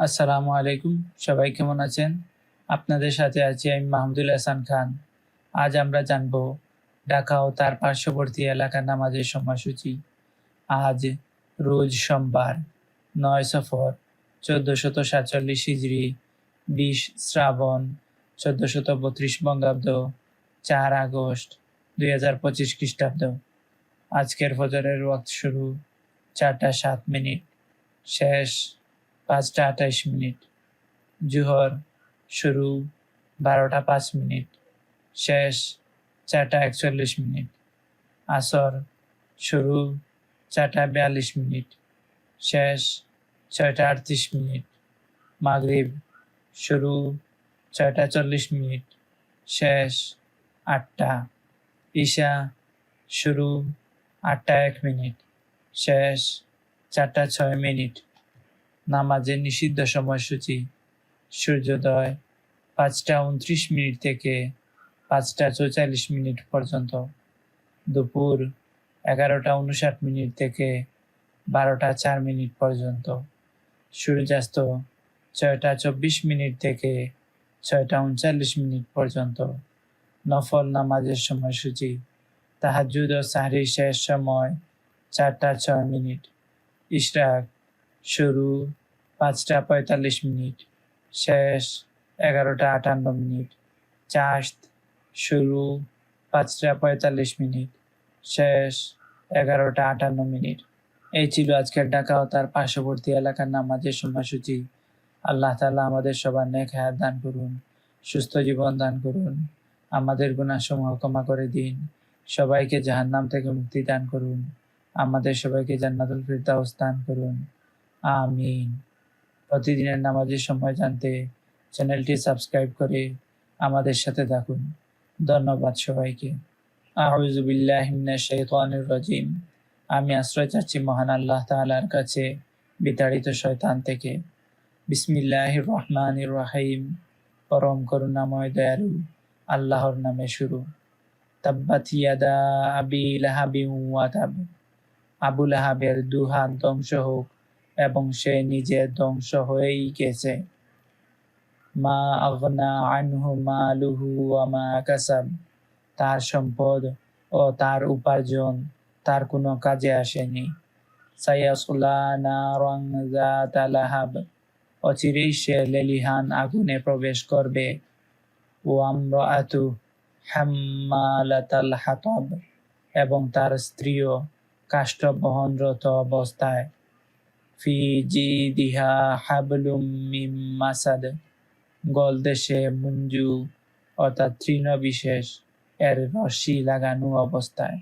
আসসালামু আলাইকুম, সবাই কেমন আছেন? আপনাদের সাথে আছি আমি মাহমুদুল হাসান খান। আজ আমরা জানব ঢাকা ও তার পার্শ্ববর্তী এলাকার নামাজের সময়সূচি। আজ রোজ সোমবার, নয় সফর, চোদ্দশত সাতচল্লিশ হিজড়ি বিশ শ্রাবণ, চোদ্দশত বত্রিশ বঙ্গাব্দ, চার আগস্ট, দুই হাজার পঁচিশ খ্রিস্টাব্দ। আজকের ফজরের ওয়াক্ত শুরু চারটা সাত মিনিট। শেষ পাঁচটা আঠাইশ মিনিট। জুহর শুরু বারোটা পাঁচ মিনিট। শেষ চারটা একচল্লিশ মিনিট। আসর শুরু চারটা বিয়াল্লিশ মিনিট। শেষ ছয়টা আটত্রিশ মিনিট। মাগরিব শুরু ছয়টা চল্লিশ মিনিট। শেষ আটটা। ঈশা শুরু আটটা এক মিনিট। শেষ চারটা ছয় মিনিট। নামাজের নিষিদ্ধ সময়সূচি, সূর্যোদয় পাঁচটা উনত্রিশ মিনিট থেকে পাঁচটা চৌচল্লিশ মিনিট পর্যন্ত, দুপুর এগারোটা উনষাট মিনিট থেকে বারোটা চার মিনিট পর্যন্ত, সূর্যাস্ত ছয়টা চব্বিশ মিনিট থেকে ছয়টা উনচল্লিশ মিনিট পর্যন্ত। নফল নামাজের সময়সূচি তাহাজুদ ও সাহরি শেষ সময় চারটা ছয় মিনিট। ইশরাক শুরু পাঁচটা পঁয়তাল্লিশ মিনিট, শেষ এগারোটা আটান্ন মিনিট চাষত শুরু পাঁচটা পঁয়তাল্লিশ মিনিট, শেষ এগারোটা আটান্ন মিনিট। এই ছিল আজকের ঢাকা ও তার পার্শ্ববর্তী এলাকার নামাজের সময়সূচি। আল্লাহ তালা আমাদের সবার নেক হায়াত দান করুন, সুস্থ জীবন দান করুন, আমাদের গুণাসমূহ ক্ষমা করে দিন। সবাইকে জাহান্নাম থেকে মুক্তি দান করুন, আমাদের সবাইকে জান্নাতুল ফিরদাউস দান করুন। আমিন। প্রতিদিনের নামাজের সময় জানতে চ্যানেলটি সাবস্ক্রাইব করে আমাদের সাথে থাকুন। ধন্যবাদ সবাইকে। রাজিম। আমি আশ্রয় চাচ্ছি মহান আল্লাহ তাআলার কাছে বিতাড়িত শয়তান থেকে। বিসমিল্লাহির রহমানির রহিম। পরম করুণাময় দয়ালু আল্লাহর নামে শুরু। তাব্বাত ইয়াদা আবি তাব। আবু লাহাবের দুহাত ধ্বংস হোক। এবং সে নিজে ধ্বংস হয়েই গেছে। মা আগনা আনহু মালুহু ওয়া মা কাসাব। তার সম্পদ ও তার উপার্জন তার কোনো কাজে আসেনি। লাহাব। অচিরেই সে লেলিহান আগুনে প্রবেশ করবে। ও হাম্মালাতাল হাতাব। এবং তার স্ত্রীও কাষ্ঠ বহনরত অবস্থায় ফি জিদিহা হাবলুম মিম মাসাদ। গলদেশে মুঞ্জু অর্থাৎ তৃণ বিশেষ এর রশি লাগানো অবস্থায়।